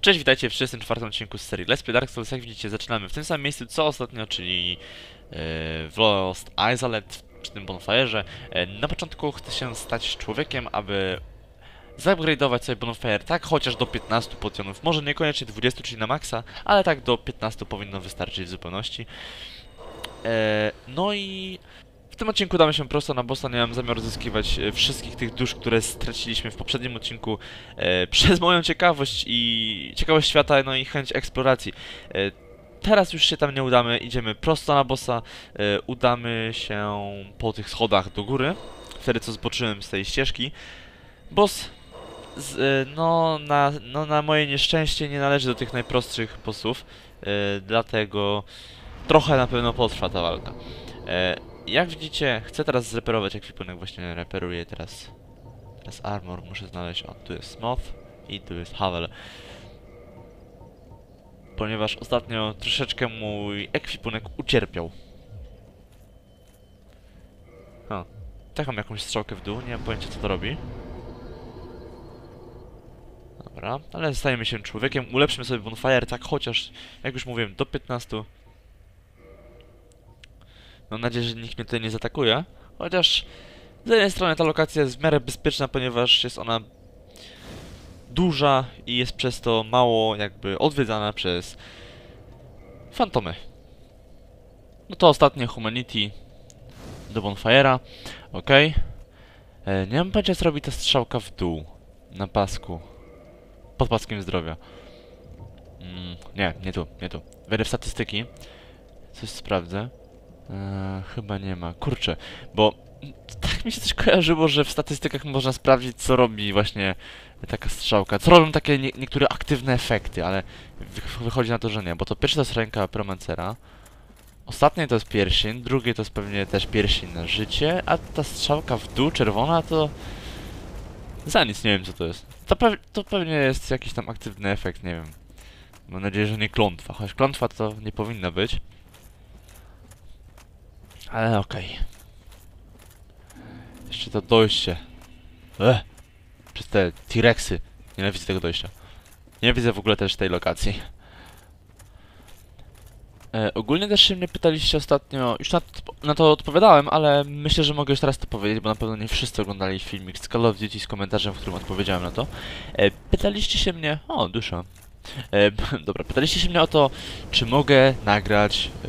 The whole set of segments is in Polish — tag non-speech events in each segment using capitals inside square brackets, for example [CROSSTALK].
Cześć, witajcie w 34 odcinku z serii Let's Play Dark Souls. Jak widzicie, zaczynamy w tym samym miejscu co ostatnio, czyli yy, w Lost Islet, przy tym bonfire'ze. E, na początku chcę się stać człowiekiem, aby zupgrade'ować sobie bonfire tak chociaż do 15 potionów. Może niekoniecznie 20, czyli na maksa, ale tak do 15 powinno wystarczyć w zupełności. E, no i tym odcinku damy się prosto na bossa, nie mam zamiaru zyskiwać e, wszystkich tych dusz, które straciliśmy w poprzednim odcinku e, [LAUGHS] przez moją ciekawość i ciekawość świata, no i chęć eksploracji. E, teraz już się tam nie udamy, idziemy prosto na bossa, e, udamy się po tych schodach do góry, wtedy co zboczyłem z tej ścieżki. Boss, z, e, no, na, no na moje nieszczęście nie należy do tych najprostszych bossów, e, dlatego trochę na pewno potrwa ta walka. E, jak widzicie, chcę teraz zreperować ekwipunek, właśnie reperuję teraz. Teraz armor muszę znaleźć. O, tu jest Smoth i tu jest Havel. Ponieważ ostatnio troszeczkę mój ekwipunek ucierpiał. O, tak mam jakąś strzałkę w dół, nie mam pojęcia co to robi. Dobra, ale stajemy się człowiekiem, ulepszymy sobie bonfire, tak chociaż, jak już mówiłem, do 15 Mam nadzieję, że nikt mnie tutaj nie zaatakuje. Chociaż z jednej strony ta lokacja jest w miarę bezpieczna, ponieważ jest ona duża i jest przez to mało jakby odwiedzana przez fantomy. No to ostatnie Humanity do Bonfire'a. Ok. E, nie mam pojęcia co robi ta strzałka w dół. Na pasku. Pod paskiem zdrowia. Mm, nie, nie tu, nie tu. Wejdę w statystyki. Coś sprawdzę. Eee, chyba nie ma. Kurczę, bo tak mi się coś kojarzyło, że w statystykach można sprawdzić, co robi właśnie taka strzałka. Co robią takie nie, niektóre aktywne efekty, ale wy, wychodzi na to, że nie, bo to pierwsze to jest ręka Promancera, ostatnie to jest pierścień, drugie to jest pewnie też pierścień na życie, a ta strzałka w dół, czerwona, to za nic nie wiem, co to jest. To, pew to pewnie jest jakiś tam aktywny efekt, nie wiem. Mam nadzieję, że nie klątwa, choć klątwa to nie powinna być. Ale okej. Jeszcze to dojście. Ech. Przez te T-Rexy. Nienawidzę tego dojścia. Nienawidzę w ogóle też tej lokacji. E, ogólnie też się mnie pytaliście ostatnio, już na, na to odpowiadałem, ale myślę, że mogę już teraz to powiedzieć, bo na pewno nie wszyscy oglądali filmik z Call of Duty z komentarzem, w którym odpowiedziałem na to. E, pytaliście się mnie... O, dusza. E, [LAUGHS] dobra, pytaliście się mnie o to, czy mogę nagrać e,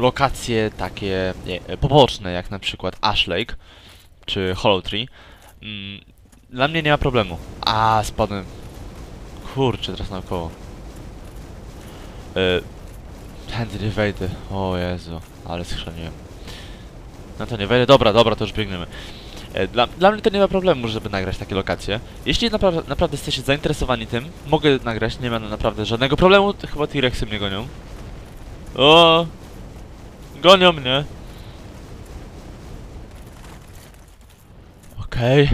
lokacje takie nie, e, poboczne, jak na przykład Ash Lake czy Hollow Tree. Mm, dla mnie nie ma problemu. A, spadłem. Kurczę, teraz naokoło. E, nie wejdę. O Jezu, ale schrzaniłem. No to nie wejdę. Dobra, dobra, to już biegniemy. E, Dla, dla mnie to nie ma problemu, żeby nagrać takie lokacje. Jeśli napra naprawdę jesteście zainteresowani tym, mogę nagrać, nie ma naprawdę żadnego problemu. Chyba T-Rexy mnie gonią. O! Gonią mnie. Okej,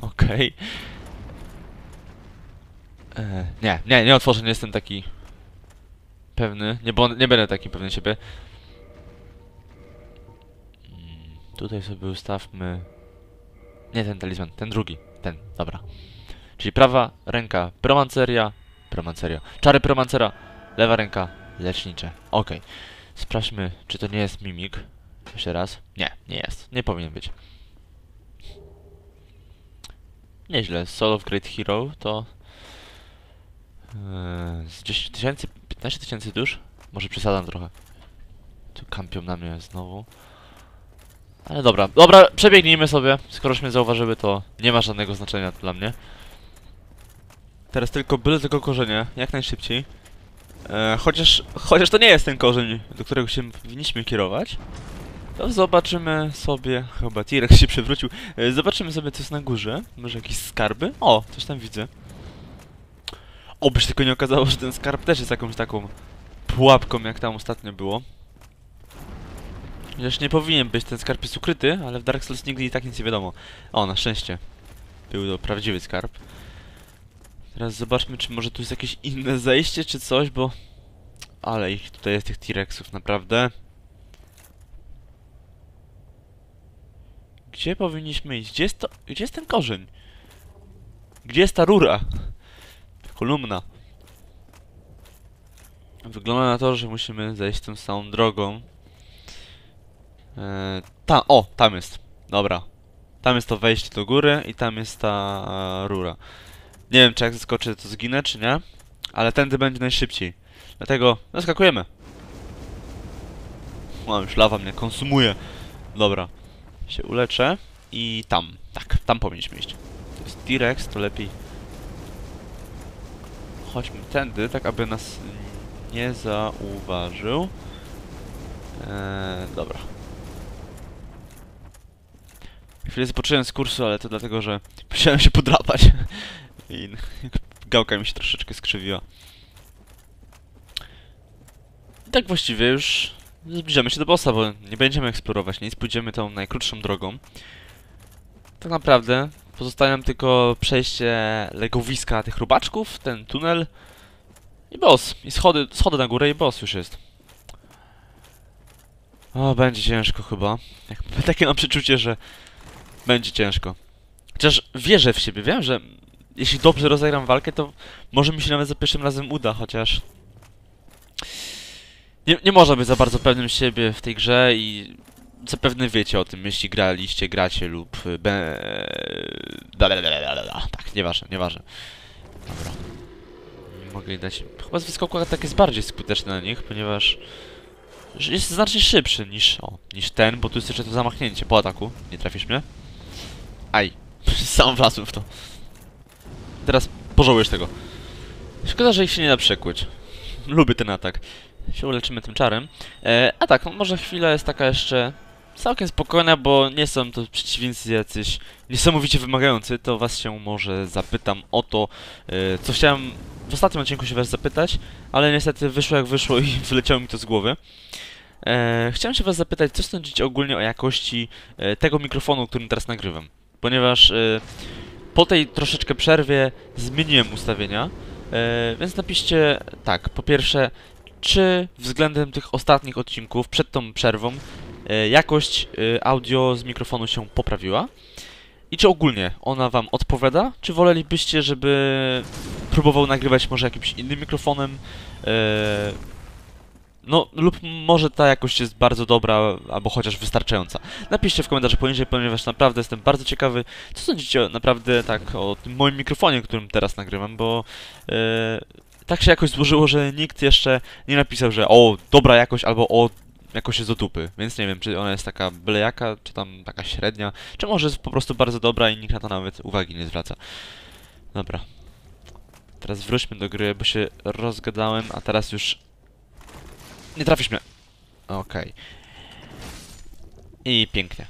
okej. E, Nie, nie, nie otworzę, nie jestem taki pewny. Nie, bo, nie będę taki pewny siebie. Mm, Tutaj sobie ustawmy nie ten talizman, ten drugi. Ten, dobra. Czyli prawa ręka promanceria, promanceria. Czary promancera, lewa ręka lecznicze. Okej. Sprawdźmy, czy to nie jest mimik. Jeszcze raz. Nie, nie jest. Nie powinien być. Nieźle. Soul of Great Hero to... Yy, z 10 tysięcy, 15 tysięcy dusz? Może przesadzam trochę. Tu kampią na mnie znowu. Ale dobra, dobra, przebiegnijmy sobie. Skoroś mnie zauważyły, to nie ma żadnego znaczenia dla mnie. Teraz tylko byle tego korzenia, jak najszybciej. E, chociaż, chociaż to nie jest ten korzeń, do którego się powinniśmy kierować. To zobaczymy sobie... Chyba T-Rex się przewrócił. E, zobaczymy sobie, co jest na górze. Może jakieś skarby? O, coś tam widzę. Oby się tylko nie okazało, że ten skarb też jest jakąś taką pułapką, jak tam ostatnio było. Chociaż nie powinien być, ten skarb jest ukryty, ale w Dark Souls nigdy i tak nic nie wiadomo. O, na szczęście. Był to prawdziwy skarb. Teraz zobaczmy, czy może tu jest jakieś inne [LAUGHS] zejście, czy coś, bo... Ale ich tutaj jest tych T-Rexów, naprawdę. Gdzie powinniśmy iść? Gdzie jest to... Gdzie jest ten korzeń? Gdzie jest ta rura? Kolumna. Wygląda na to, że musimy zejść tą samą drogą. E, tam, o, tam jest. Dobra. Tam jest to wejście do góry i tam jest ta e, rura. Nie wiem, czy jak zeskoczę, to zginę, czy nie. Ale tędy będzie najszybciej. Dlatego zaskakujemy. O, już lawa mnie konsumuje. Dobra. Się uleczę. I tam. Tak, tam powinniśmy iść. To jest T-Rex, to lepiej... Chodźmy tędy, tak aby nas nie zauważył. Eee, dobra. Chwilę spocząłem z kursu, ale to dlatego, że [LAUGHS] musiałem się podrapać. [LAUGHS] I [LAUGHS] gałka mi się troszeczkę skrzywiła. I tak właściwie już zbliżamy się do bossa, bo nie będziemy eksplorować nic, pójdziemy tą najkrótszą drogą. Tak naprawdę pozostaje nam tylko przejście legowiska tych robaczków, ten tunel i boss. I schody, schody na górę i boss już jest. O, będzie ciężko chyba. Takie mam przeczucie, że będzie ciężko. Chociaż wierzę w siebie, wiem, że jeśli dobrze rozegram walkę, to może mi się nawet za pierwszym razem uda, chociaż... Nie, nie można być za bardzo pewnym siebie w tej grze i zapewne wiecie o tym, jeśli graliście, gracie lub... y, Be... Tak, nieważne, nieważne. Dobra. Nie mogę dać... Chyba z wyskoku atak jest bardziej skuteczny na nich, ponieważ... Jest znacznie szybszy niż... O, niż ten, bo tu jest jeszcze to zamachnięcie po ataku. Nie trafisz mnie? Aj. [LAUGHS] Sam wlazłem w to. Teraz pożałujesz tego. Szkoda, że ich się nie da przekłuć. Lubię ten atak. Się uleczymy tym czarem. E, a tak, no może chwila jest taka jeszcze całkiem spokojna, bo nie są to przeciwnicy jacyś niesamowicie wymagający, to was się może zapytam o to, e, co chciałem w ostatnim odcinku się was zapytać, ale niestety wyszło jak wyszło i [LAUGHS] wyleciało mi to z głowy. E, chciałem się was zapytać, co sądzicie ogólnie o jakości e, tego mikrofonu, którym teraz nagrywam. Ponieważ e, po tej troszeczkę przerwie zmieniłem ustawienia, e, więc napiszcie tak, po pierwsze, czy względem tych ostatnich odcinków, przed tą przerwą, e, jakość audio z mikrofonu się poprawiła? I czy ogólnie ona wam odpowiada? Czy wolelibyście, żeby próbował nagrywać może jakimś innym mikrofonem? No, lub może ta jakość jest bardzo dobra, albo chociaż wystarczająca. Napiszcie w komentarzu poniżej, ponieważ naprawdę jestem bardzo ciekawy, co sądzicie naprawdę tak o tym moim mikrofonie, którym teraz nagrywam, bo e, tak się jakoś złożyło, że nikt jeszcze nie napisał, że o, dobra jakość, albo o, jakość jest do dupy. Więc nie wiem, czy ona jest taka byle jaka, czy tam taka średnia, czy może jest po prostu bardzo dobra i nikt na to nawet uwagi nie zwraca. Dobra. Teraz wróćmy do gry, bo się rozgadałem, a teraz już... Nie trafisz mnie. Okej. I pięknie.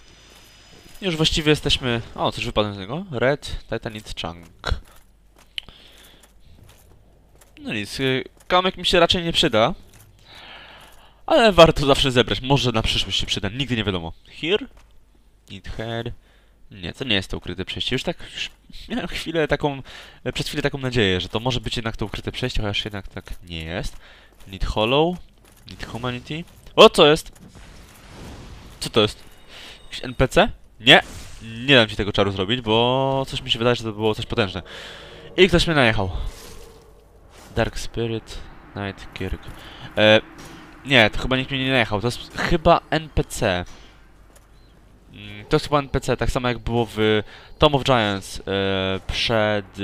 Już właściwie jesteśmy... O, coś wypadło z niego. Red Titanite Chunk. No nic, y, kamek mi się raczej nie przyda. Ale warto zawsze zebrać. Może na przyszłość się przyda. Nigdy nie wiadomo. Here? Need hair. Nie, to nie jest to ukryte przejście. Już tak, już miałem chwilę taką, przez chwilę taką nadzieję, że to może być jednak to ukryte przejście, chociaż jednak tak nie jest. Need hollow. Need humanity. O, co jest? Co to jest? Jakiś NPC? Nie. Nie dam ci tego czaru zrobić, bo coś mi się wydaje, że to było coś potężne. I ktoś mnie najechał. Dark Spirit, Night Kirk. E, nie, to chyba nikt mnie nie najechał. To jest chyba NPC. Mm, To jest chyba NPC, tak samo jak było w Tom of Giants e, przed e,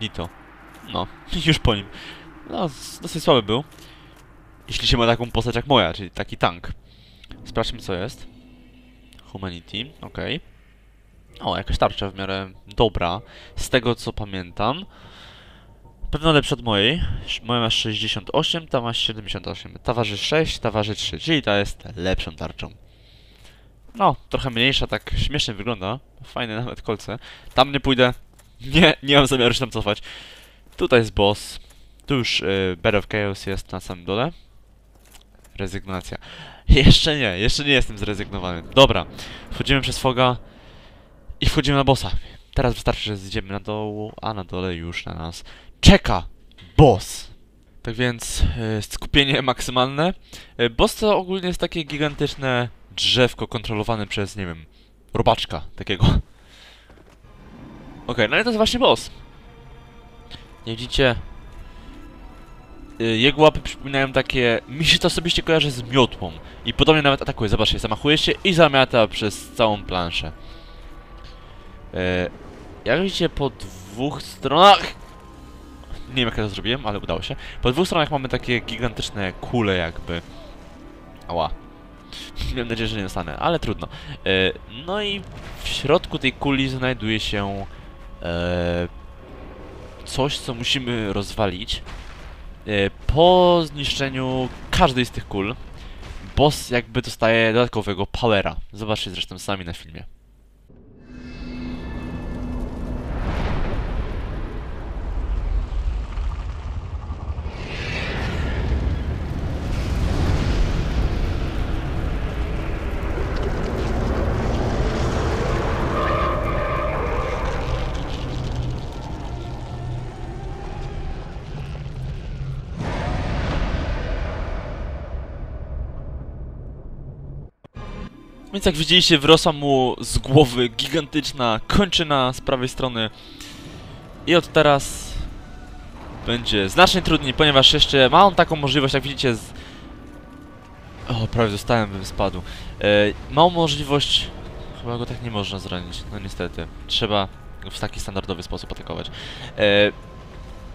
Nito. No, [LAUGHS] już po nim. No, dosyć słaby był. Jeśli się ma taką postać jak moja, czyli taki tank. Sprawdźmy co jest. Humanity, okej. O, jakaś tarcza w miarę dobra. Z tego co pamiętam. Pewno lepsza od mojej. Moja ma 68, ta ma 78. Ta waży 6, ta waży 3, czyli ta jest lepszą tarczą. No, trochę mniejsza, tak śmiesznie wygląda. Fajne nawet kolce. Tam nie pójdę. Nie, nie mam zamiaru się tam cofać. Tutaj jest boss. Tu już y, Bed of Chaos jest na samym dole. Rezygnacja. [LAUGHS] Jeszcze nie, jeszcze nie jestem zrezygnowany. Dobra, wchodzimy przez foga i wchodzimy na bossa. Teraz wystarczy, że zjedziemy na dół, a na dole już na nas czeka boss. Tak więc e, skupienie [LAUGHS] maksymalne. E, boss to ogólnie jest takie gigantyczne drzewko kontrolowane przez, nie wiem, robaczka takiego. [LAUGHS] Okej, no i to jest właśnie boss. Nie widzicie? Y, jego łapy przypominają takie... Mi się to osobiście kojarzy z miotłą. I podobnie nawet atakuje. Zobaczcie, zamachuje się i zamiata przez całą planszę. E, jak widzicie, po dwóch stronach... Nie wiem jak ja to zrobiłem, ale udało się. Po dwóch stronach mamy takie gigantyczne kule jakby. Ała. [LAUGHS] Miałem nadzieję, że nie dostanę, ale trudno. E, no i w środku tej kuli znajduje się e, coś, co musimy rozwalić. E, po zniszczeniu każdej z tych kul, boss jakby dostaje dodatkowego powera. Zobaczcie zresztą sami na filmie. Więc jak widzieliście, wyrosła mu z głowy gigantyczna kończyna z prawej strony. I od teraz będzie znacznie trudniej, ponieważ jeszcze ma on taką możliwość, jak widzicie z... O, prawie zostałem, bym spadł. E, ma możliwość... Chyba go tak nie można zranić, no niestety. Trzeba w taki standardowy sposób atakować. E,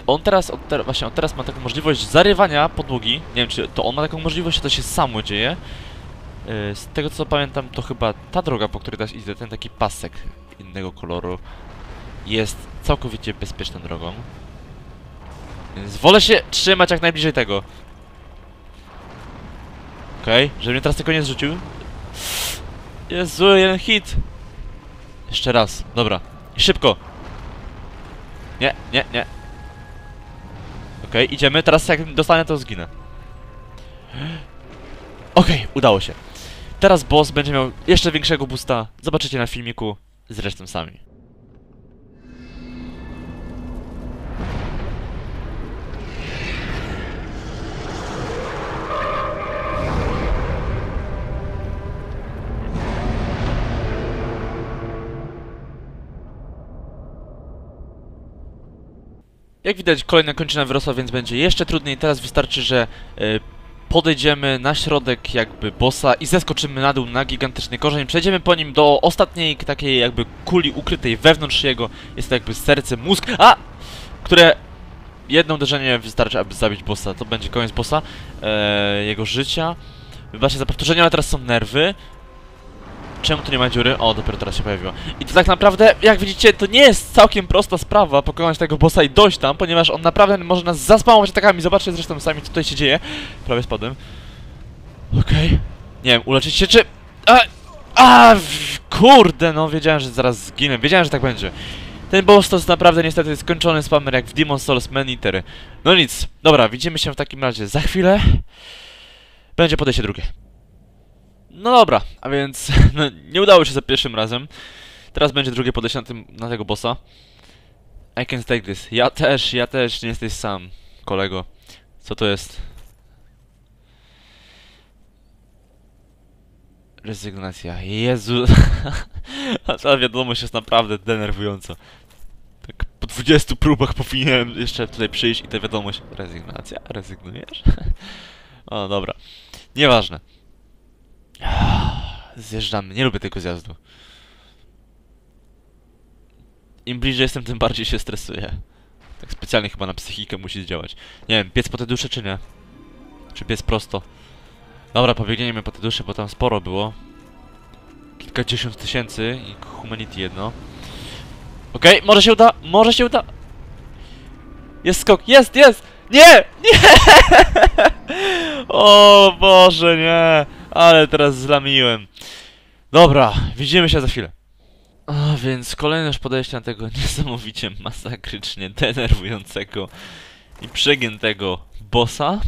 on teraz, od właśnie on teraz ma taką możliwość zarywania podłogi. Nie wiem, czy to on ma taką możliwość, czy to się samo dzieje. Yy, Z tego co pamiętam, to chyba ta droga, po której teraz idę, ten taki pasek innego koloru, jest całkowicie bezpieczną drogą. Więc wolę się trzymać jak najbliżej tego. Okej, okay, żeby mnie teraz tylko nie zrzucił. Jezu, jeden hit! Jeszcze raz, dobra. Szybko! Nie, nie, nie. Okej, idziemy, teraz jak dostanę to zginę. Okej, udało się. Teraz boss będzie miał jeszcze większego boosta. Zobaczycie na filmiku. Zresztą sami. Jak widać, kolejna kończyna wyrosła, więc będzie jeszcze trudniej. Teraz wystarczy, że y, podejdziemy na środek jakby bossa i zeskoczymy na dół na gigantyczny korzeń. Przejdziemy po nim do ostatniej takiej jakby kuli ukrytej wewnątrz jego. Jest to jakby serce, mózg, a! Które jedno uderzenie wystarczy, aby zabić bossa. To będzie koniec bossa, e, jego życia. Wybaczcie za powtórzenie, ale teraz są nerwy. Czemu tu nie ma dziury? O, dopiero teraz się pojawiła. I to tak naprawdę, jak widzicie, to nie jest całkiem prosta sprawa pokonać tego bossa i dojść tam, ponieważ on naprawdę może nas zaspamować atakami. Zobaczcie zresztą sami, co tutaj się dzieje. Prawie spadłem. Okej. Nie wiem, uleczyć się czy... A! A! Kurde, no wiedziałem, że zaraz zginę. Wiedziałem, że tak będzie. Ten boss to jest naprawdę niestety skończony spammer jak w Demon Souls Man Eater. No nic. Dobra, widzimy się w takim razie za chwilę. Będzie podejście drugie. No dobra, a więc [LAUGHS] no, nie udało się za pierwszym razem. Teraz będzie drugie podejście na, tym, na tego bossa. I can take this. Ja też, ja też, nie jesteś sam, kolego. Co to jest? Rezygnacja. Jezu. [LAUGHS] Ta wiadomość jest naprawdę denerwująca. Tak po 20 próbach powinienem jeszcze tutaj przyjść i ta wiadomość. Rezygnacja? Rezygnujesz? [LAUGHS] o, dobra. Nieważne. [SIGHS] Zjeżdżamy. Nie lubię tego zjazdu. Im bliżej jestem, tym bardziej się stresuję. Tak specjalnie chyba na psychikę musi działać. Nie wiem, biec po te dusze czy nie? Czy biec prosto? Dobra, pobiegniemy po te dusze, bo tam sporo było. Kilkadziesiąt tysięcy i humanity jedno. Okej, może się uda, może się uda. Jest skok, jest, jest! Nie! Nie! [LAUGHS] o Boże, nie! Ale teraz zlamiłem. Dobra, widzimy się za chwilę. A więc kolejne już podejście na tego [LAUGHS] niesamowicie masakrycznie denerwującego i przegiętego bossa.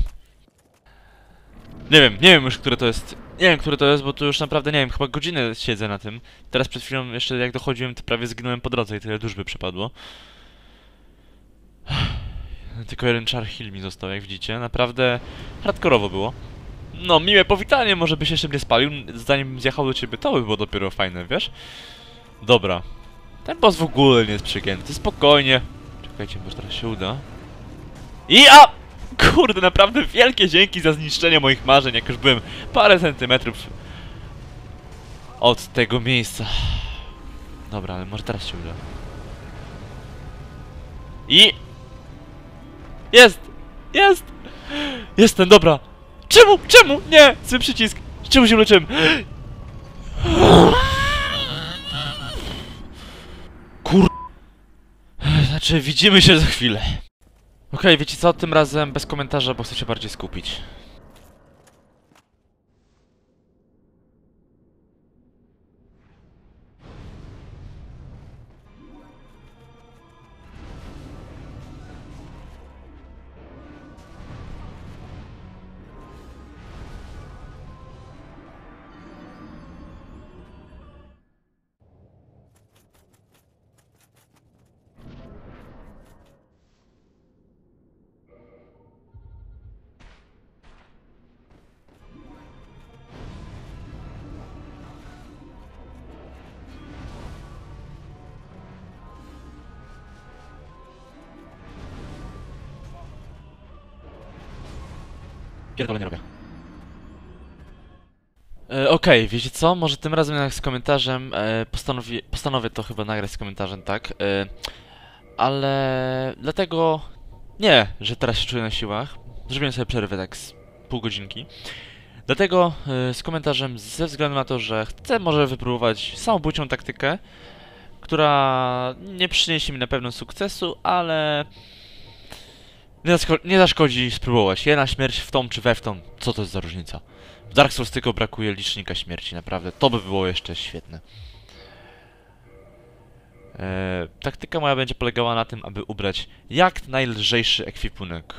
Nie wiem, nie wiem już, które to jest. Nie wiem, które to jest, bo tu już naprawdę nie wiem, chyba godzinę siedzę na tym. Teraz przed chwilą jeszcze jak dochodziłem, to prawie zginąłem po drodze i tyle dusz by przepadło. [SIGHS] Tylko jeden Char Hill mi został, jak widzicie. Naprawdę hardkorowo było. No, miłe powitanie, może byś jeszcze mnie spalił, zanim zjechał do ciebie, to by było dopiero fajne, wiesz? Dobra. Ten boss w ogóle nie jest przegięty, spokojnie. Czekajcie, może teraz się uda. I a! Kurde, naprawdę wielkie dzięki za zniszczenie moich marzeń, jak już byłem parę centymetrów od tego miejsca. Dobra, ale może teraz się uda. I... Jest! Jest! Jestem, dobra! Czemu? Czemu? Nie! Zły przycisk! Czemu się leczyłem? Kur... Znaczy, widzimy się za chwilę. Okej, wiecie co? Tym razem bez komentarza, bo chcę się bardziej skupić. Pierdolę nie robię. E, Okej, wiecie co? Może tym razem jak z komentarzem e, postanowi, postanowię to chyba nagrać z komentarzem, tak? E, ale dlatego nie, że teraz się czuję na siłach. Zrobiłem sobie przerwę tak z pół godzinki. Dlatego e, z komentarzem ze względu na to, że chcę może wypróbować samobójczą taktykę, która nie przyniesie mi na pewno sukcesu, ale nie, nie zaszkodzi spróbować. Jedna śmierć w tą czy we w tą. Co to jest za różnica? W Dark Souls tylko brakuje licznika śmierci, naprawdę. To by było jeszcze świetne. Eee, taktyka moja będzie polegała na tym, aby ubrać jak najlżejszy ekwipunek.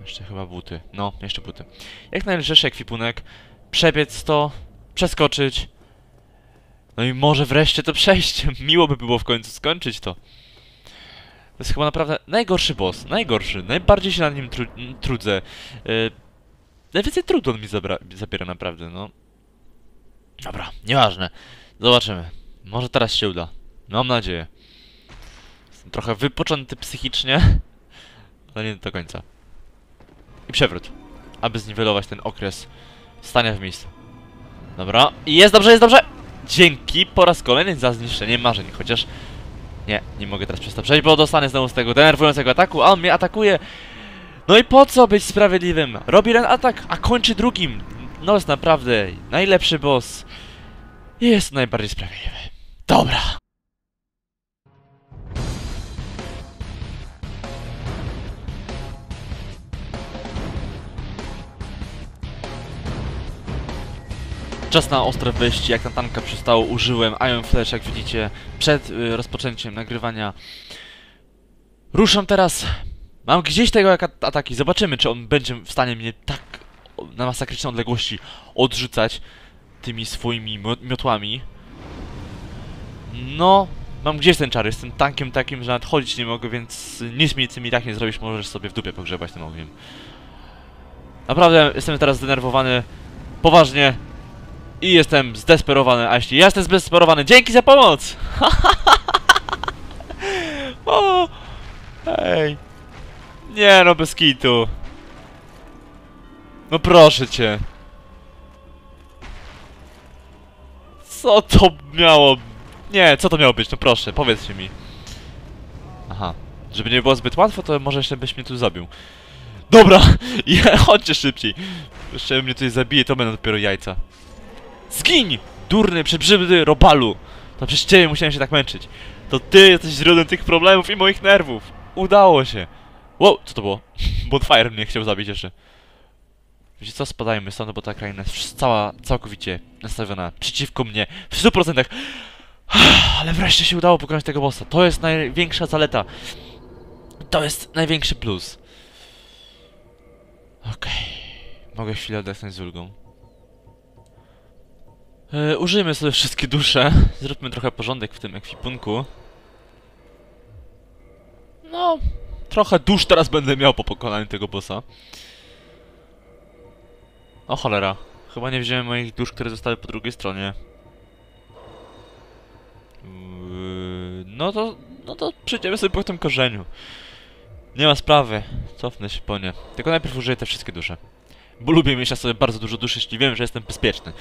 Jeszcze chyba buty. No, jeszcze buty. Jak najlżejszy ekwipunek. Przebiec to, przeskoczyć. No i może wreszcie to przejść. [LAUGHS] Miło by było w końcu skończyć to. To jest chyba naprawdę najgorszy boss. Najgorszy. Najbardziej się nad nim tru trudzę. Yy, najwięcej trudu on mi zabiera naprawdę, no. Dobra, nieważne. Zobaczymy. Może teraz się uda. Mam nadzieję. Jestem trochę wypoczęty psychicznie, [LAUGHS] ale nie do końca. I przewrót. Aby zniwelować ten okres stania w miejscu. Dobra. I jest dobrze, jest dobrze! Dzięki po raz kolejny za zniszczenie marzeń, chociaż nie, nie mogę teraz przez to przejść, bo dostanę znowu z tego denerwującego ataku, a on mnie atakuje. No i po co być sprawiedliwym? Robi jeden atak, a kończy drugim. No jest naprawdę najlepszy boss. Jest najbardziej sprawiedliwy. Dobra. Czas na ostre wyjście, jak na tanka przystało, użyłem Iron Flash, jak widzicie, przed y, rozpoczęciem nagrywania. Ruszam teraz. Mam gdzieś tego jak at- ataki. Zobaczymy, czy on będzie w stanie mnie tak na masakryczne odległości odrzucać tymi swoimi mio- miotłami. No, mam gdzieś ten czar. Jestem tankiem takim, że nawet chodzić nie mogę, więc nic mi tym i tak nie zrobisz. Możesz sobie w dupie pogrzebać tym ogniem. Naprawdę jestem teraz zdenerwowany. Poważnie. I jestem zdesperowany, a jeśli ja jestem zdesperowany, dzięki za pomoc! [LAUGHS] o, hej. Nie no, bez kitu. No proszę cię. Co to miało... Nie, co to miało być? No proszę, powiedzcie mi. Aha. Żeby nie było zbyt łatwo, to może jeszcze byś mnie tu zabił. Dobra, [LAUGHS] chodźcie szybciej. Jeszcze mnie tutaj zabije, to będą dopiero jajca. Zgiń! Durny, przebrzydły robalu! To przez ciebie musiałem się tak męczyć. To ty jesteś źródłem tych problemów i moich nerwów. Udało się. Wow, co to było? [LAUGHS] Bonfire mnie chciał zabić jeszcze. Wiecie co, spadajmy stąd, bo ta kraina jest cała, całkowicie nastawiona przeciwko mnie w 100%. [SIGHS] Ale wreszcie się udało pokonać tego bossa. To jest największa zaleta. To jest największy plus. Okej. Mogę chwilę odetchnąć z ulgą. E, użyjmy sobie wszystkie dusze. Zróbmy trochę porządek w tym ekwipunku. No, trochę dusz teraz będę miał po pokonaniu tego bossa. O cholera. Chyba nie wziąłem moich dusz, które zostały po drugiej stronie. Yy, no to, no to przejdziemy sobie po tym korzeniu. Nie ma sprawy. Cofnę się po nie. Tylko najpierw użyję te wszystkie dusze. Bo lubię mieć na sobie bardzo dużo dusz, jeśli wiem, że jestem bezpieczny.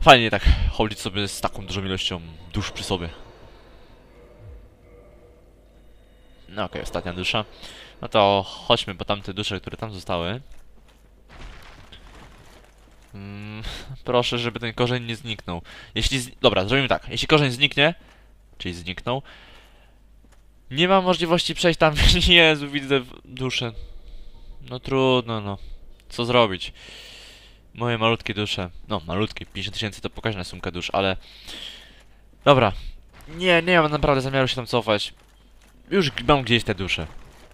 Fajnie tak chodzić sobie z taką dużą ilością dusz przy sobie. No okej, ostatnia dusza. No to chodźmy po tamte dusze, które tam zostały. Mm, proszę, żeby ten korzeń nie zniknął. Jeśli... Z... Dobra, zrobimy tak. Jeśli korzeń zniknie, czyli zniknął, nie ma możliwości przejść tam. [LAUGHS] Jezu, widzę duszę. No trudno, no. Co zrobić? Moje malutkie dusze. No, malutkie. 50 tysięcy to pokaźna sumka dusz, ale... Dobra. Nie, nie mam naprawdę zamiaru się tam cofać. Już mam gdzieś te dusze.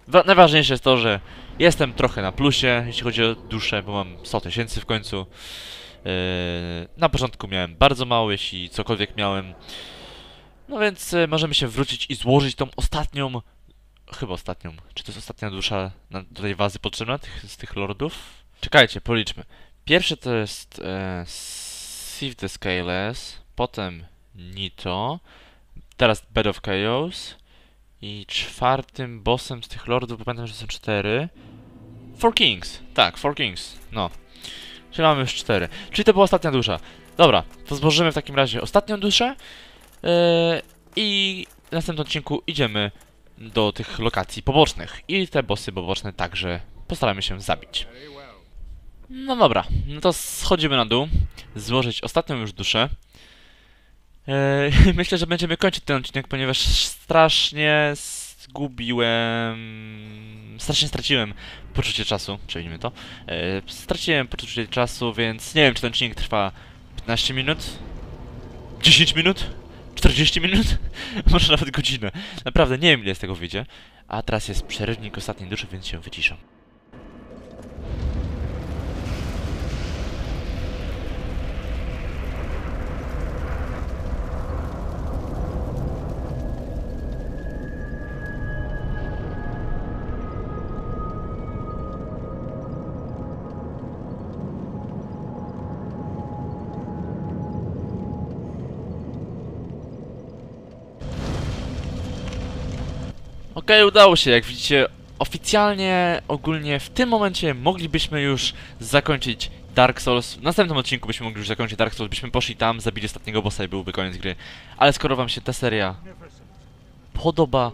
Wa najważniejsze jest to, że jestem trochę na plusie, jeśli chodzi o duszę, bo mam 100 tysięcy w końcu. Yy, na początku miałem bardzo mało, jeśli cokolwiek miałem. No więc y, możemy się wrócić i złożyć tą ostatnią, chyba ostatnią, czy to jest ostatnia dusza na, do tej wazy potrzebna tych, z tych lordów? Czekajcie, policzmy. Pierwszy to jest e, the Scales, potem Nito, teraz Bed of Chaos i czwartym bossem z tych lordów, bo pamiętam, że są cztery. Four Kings, tak, Four Kings, no. Czyli mamy już cztery. Czyli to była ostatnia dusza. Dobra, to złożymy w takim razie ostatnią duszę. Yy, I w następnym odcinku idziemy do tych lokacji pobocznych. I te bossy poboczne także postaramy się zabić. No dobra, no to schodzimy na dół, złożyć ostatnią już duszę. Yy, [LAUGHS] myślę, że będziemy kończyć ten odcinek, ponieważ strasznie zgubiłem... Strasznie straciłem poczucie czasu, przejdźmy to. Yy, straciłem poczucie czasu, więc nie wiem, czy ten odcinek trwa 15 minut, 10 minut, 40 minut, [LAUGHS] może nawet godzinę. Naprawdę nie wiem, ile z tego wyjdzie. A teraz jest przerywnik ostatniej duszy, więc się wyciszam. Okej, udało się, jak widzicie, oficjalnie, ogólnie w tym momencie moglibyśmy już zakończyć Dark Souls. W następnym odcinku byśmy mogli już zakończyć Dark Souls, byśmy poszli tam, zabili ostatniego bossa i byłby koniec gry. Ale skoro wam się ta seria podoba,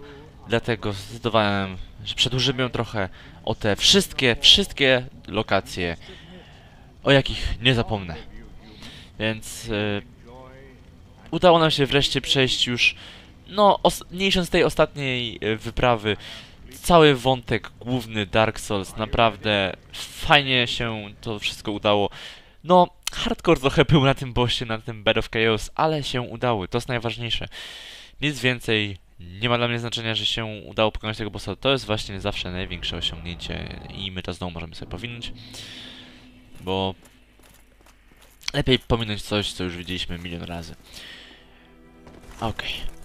dlatego zdecydowałem, że przedłużymy ją trochę o te wszystkie, wszystkie lokacje, o jakich nie zapomnę. Więc y, udało nam się wreszcie przejść już no, os- mniejsząc tej ostatniej e, wyprawy, cały wątek główny Dark Souls, naprawdę fajnie się to wszystko udało. No, hardcore trochę był na tym bossie, na tym Bed of Chaos, ale się udało, to jest najważniejsze. Nic więcej, nie ma dla mnie znaczenia, że się udało pokonać tego bossa, to jest właśnie zawsze największe osiągnięcie i my to znowu możemy sobie powinąć, bo lepiej pominąć coś, co już widzieliśmy milion razy. Okej.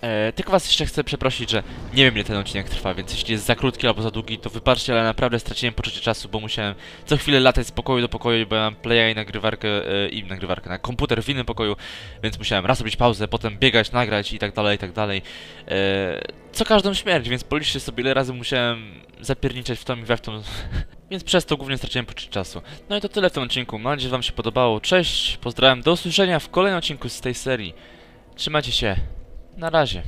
E, tylko was jeszcze chcę przeprosić, że nie wiem ile ten odcinek trwa, więc jeśli jest za krótki albo za długi, to wybaczcie, ale naprawdę straciłem poczucie czasu, bo musiałem co chwilę latać z pokoju do pokoju, bo ja mam playa i nagrywarkę, e, i nagrywarkę, na komputer w innym pokoju, więc musiałem raz robić pauzę, potem biegać, nagrać i tak dalej, i tak dalej. E, co każdą śmierć, więc policzcie sobie ile razy musiałem zapierniczać w tą i we w tą, [LAUGHS] więc przez to głównie straciłem poczucie czasu. No i to tyle w tym odcinku, mam nadzieję, że wam się podobało, cześć, pozdrawiam, do usłyszenia w kolejnym odcinku z tej serii. Trzymajcie się. Na razie.